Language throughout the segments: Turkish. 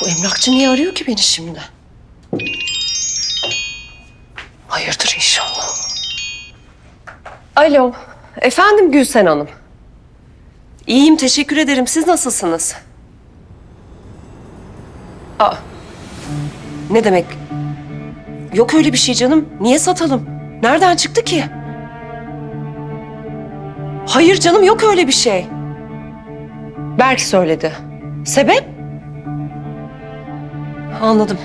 Bu emlakçı niye arıyor ki beni şimdi? Hayırdır inşallah. Alo. Efendim Gülsen Hanım. İyiyim teşekkür ederim. Siz nasılsınız? Aa. Ne demek? Yok öyle bir şey canım. Niye satalım? Nereden çıktı ki? Hayır canım yok öyle bir şey. Berk söyledi. Sebep? Anladım.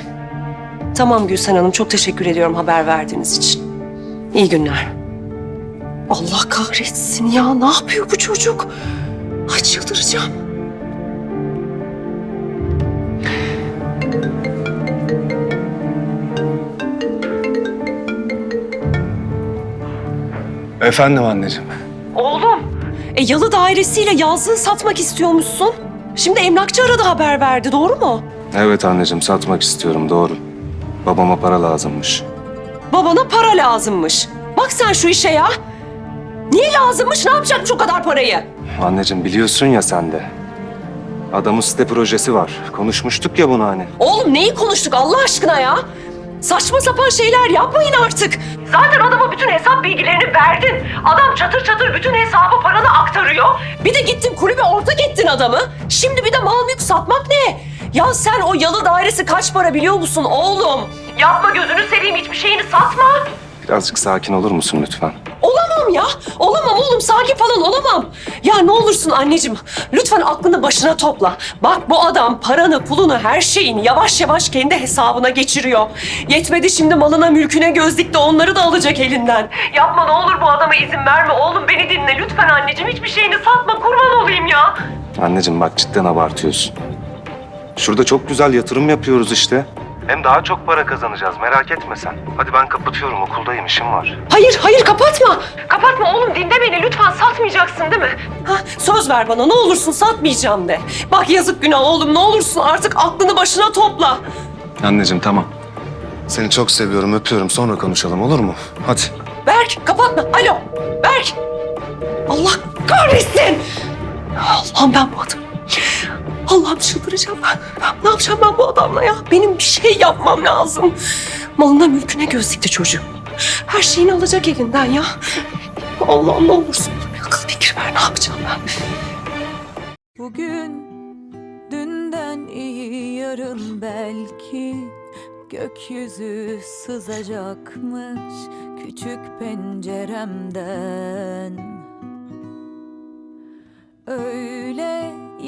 Tamam Gülsen Hanım çok teşekkür ediyorum haber verdiğiniz için. İyi günler. Allah kahretsin ya ne yapıyor bu çocuk? Ay çıldıracağım. Efendim anneciğim. Oğlum. E yalı dairesiyle yazlığı satmak istiyormuşsun. Şimdi emlakçı aradı haber verdi doğru mu? Evet anneciğim satmak istiyorum doğru. Babama para lazımmış. Babana para lazımmış. Bak sen şu işe ya. Niye lazımmış? Ne yapacakmış o kadar parayı? Anneciğim biliyorsun ya sen de. Adamın site projesi var. Konuşmuştuk ya bunu hani. Oğlum neyi konuştuk Allah aşkına ya? Saçma sapan şeyler yapmayın artık. Zaten adama bütün hesap bilgilerini verdin. Adam çatır çatır bütün hesabı paranı aktarıyor. Bir de gittin kulübe ortak ettin adamı. Şimdi bir de mal mülk satmak ne? Ya sen o yalı dairesi kaç para biliyor musun oğlum? Yapma gözünü seveyim hiçbir şeyini satma. Birazcık sakin olur musun lütfen? Olamam ya. Olamam oğlum. Sakin falan olamam. Ya ne olursun anneciğim. Lütfen aklını başına topla. Bak bu adam paranı, pulunu, her şeyini yavaş yavaş kendi hesabına geçiriyor. Yetmedi şimdi malına, mülküne göz dikti. Onları da alacak elinden. Yapma ne olur bu adama izin verme. Oğlum beni dinle. Lütfen anneciğim hiçbir şeyini satma. Kurban olayım ya. Anneciğim bak cidden abartıyorsun. Şurada çok güzel yatırım yapıyoruz işte. Hem daha çok para kazanacağız merak etme sen. Hadi ben kapatıyorum okuldayım işim var. Hayır, hayır kapatma. Kapatma oğlum dinle beni lütfen satmayacaksın değil mi? Ha, söz ver bana ne olursun satmayacağım de. Bak yazık günah oğlum ne olursun artık aklını başına topla. Anneciğim tamam. Seni çok seviyorum öpüyorum sonra konuşalım olur mu? Hadi. Berk kapatma. Alo Berk. Allah kahretsin. Allah'ım ben bu adam. Allah'ım çıldıracağım. Ne yapacağım ben bu adamla ya? Benim bir şey yapmam lazım. Malına mülküne göz dikti çocuğum. Her şeyini alacak elinden ya. Allah'ım ne olursun akıl fikir ver. Ne yapacağım ben? Bugün dünden iyi yarın belki gökyüzü sızacakmış küçük penceremden.